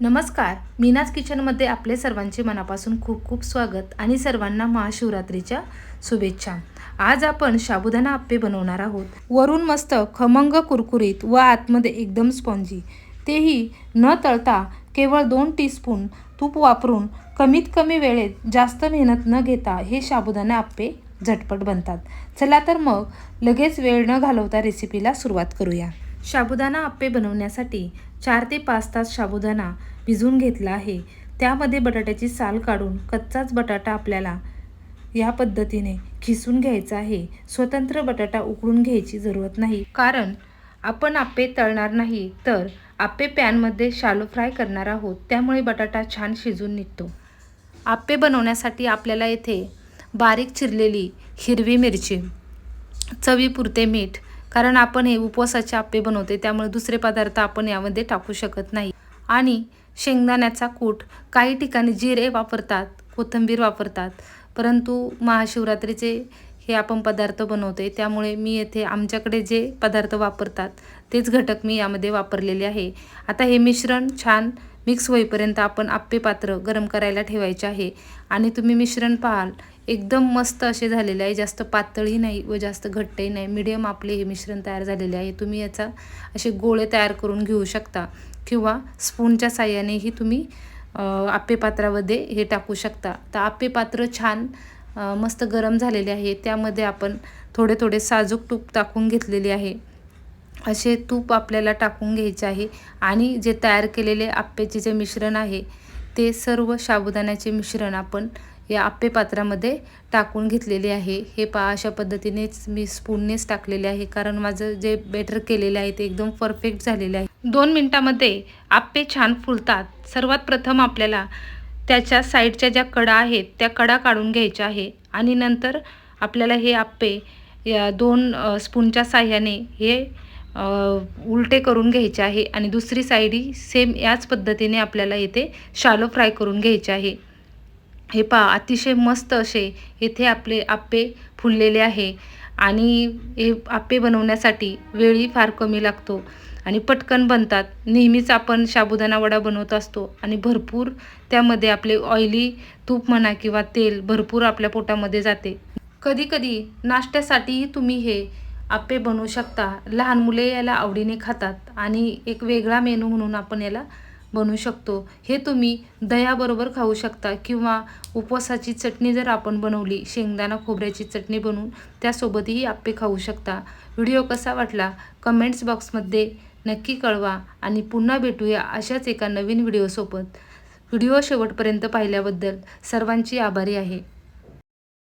नमस्कार मीनाज किचनमध्ये आपले सर्वांचे मनापासून खूप खूप स्वागत आणि सर्वांना महाशिवरात्रीच्या शुभेच्छा. आज आपण साबुदाणा आप्पे बनवणार आहोत. वरून मस्त खमंग कुरकुरीत व आतमध्ये एकदम स्पॉन्जी. तेही न तळता केवळ दोन टीस्पून तूप वापरून कमीत कमी वेळेत जास्त मेहनत न घेता हे साबुदाणा आप्पे झटपट बनतात. चला तर मग लगेच वेळ न घालवता रेसिपीला सुरुवात करूया. साबुदाणा आप्पे बनवण्यासाठी चार ते पाच तास साबुदाणा भिजवून घेतला आहे. त्यामध्ये बटाट्याची साल काढून कच्चाच बटाटा आपल्याला या पद्धतीने खिसून घ्यायचा आहे. स्वतंत्र बटाटा उकळून घ्यायची जरूरत नाही. कारण आपण आप्पे तळणार नाही तर आप्पे पॅनमध्ये शालो फ्राय करणार आहोत. त्यामुळे बटाटा छान शिजून निघतो. आप्पे बनवण्यासाठी आपल्याला येथे बारीक चिरलेली हिरवी मिरची चवीपुरते मीठ कारण आपण हे उपवासाचे आप्पे बनवते त्यामुळे दुसरे पदार्थ आपण यामध्ये टाकू शकत नाही. आणि शेंगदाण्याचा कूट काही ठिकाणी जिरे वापरतात कोथिंबीर वापरतात परंतु महाशिवरात्रीचे हे आपण पदार्थ बनवते त्यामुळे मी येथे आमच्याकडे जे पदार्थ वापरतात तेच घटक मी यामध्ये वापरलेले आहे. आता हे मिश्रण छान मिक्स होईपर्यंत आपण आप्पे पात्र गरम करायला ठेवायचे आहे. आणि तुम्ही मिश्रण पाहाल एकदम मस्त असे झालेले आहे. जास्त पातळही नाही व जास्त घट्टही नाही. मिडियम आपले हे मिश्रण तयार झालेले आहे. तुम्ही याचा असे गोळे तयार करून घेऊ शकता किंवा स्पूनच्या साह्यानेही तुम्ही आप्पे पात्रामध्ये हे टाकू शकता. तर आप्पे पात्र छान मस्त गरम झालेले आहे. त्यामध्ये आपण थोडे थोडे साजूक तूप टाकून घेतलेले आहे. असे तूप आपल्याला टाकून घ्यायचे आहे आणि जे तयार केलेले आप्याचे जे मिश्रण आहे ते सर्व साबुदाण्याचे मिश्रण आपण या आप्पे पात्रामध्ये टाकून घेतलेले आहे. हे पा अशा पद्धतीनेच मी स्पूननेच टाकलेले आहे कारण माझं जे बेटर केलेलं आहे ते एकदम परफेक्ट झालेलं आहे. दोन मिनटामध्ये आप्पे छान फुलतात. सर्वात प्रथम आपल्याला त्याच्या साईडच्या ज्या कडा आहेत त्या कडा काढून घ्यायच्या आहे आणि नंतर आपल्याला हे आप्पे या दोन स्पूनच्या साह्याने हे उलटे करून घ्यायचे आहे आणि दुसरी साईडही सेम याच पद्धतीने आपल्याला इथे शालो फ्राय करून घ्यायचे आहे. हे पहा अतिशय मस्त असे येथे आपले आप्पे फुललेले आहे आणि हे आप्पे बनवण्यासाठी वेळही फार कमी लागतो आणि पटकन बनतात. नेहमीच आपण साबुदाणा वडा बनवत असतो आणि भरपूर त्यामध्ये आपले ऑइली तूप म्हणा किंवा तेल भरपूर आपल्या पोटामध्ये जाते. कधीकधी नाश्त्यासाठीही तुम्ही हे आप्पे बनवू शकता. लहान मुले याला आवडीने खातात आणि एक वेगळा मेनू म्हणून आपण याला बनवू शकतो. हे तुम्ही दह्याबरोबर खाऊ शकता किंवा उपवासाची चटणी जर आपण बनवली शेंगदाणा खोबऱ्याची चटणी बनवून त्यासोबतही आप्पे खाऊ शकता. व्हिडिओ कसा वाटला? कमेंट्स बॉक्समध्ये नक्की कळवा आणि पुन्हा भेटूया अशाच एका नवीन व्हिडिओसोबत. व्हिडिओ शेवटपर्यंत पाहिल्याबद्दल सर्वांची आभारी आहे.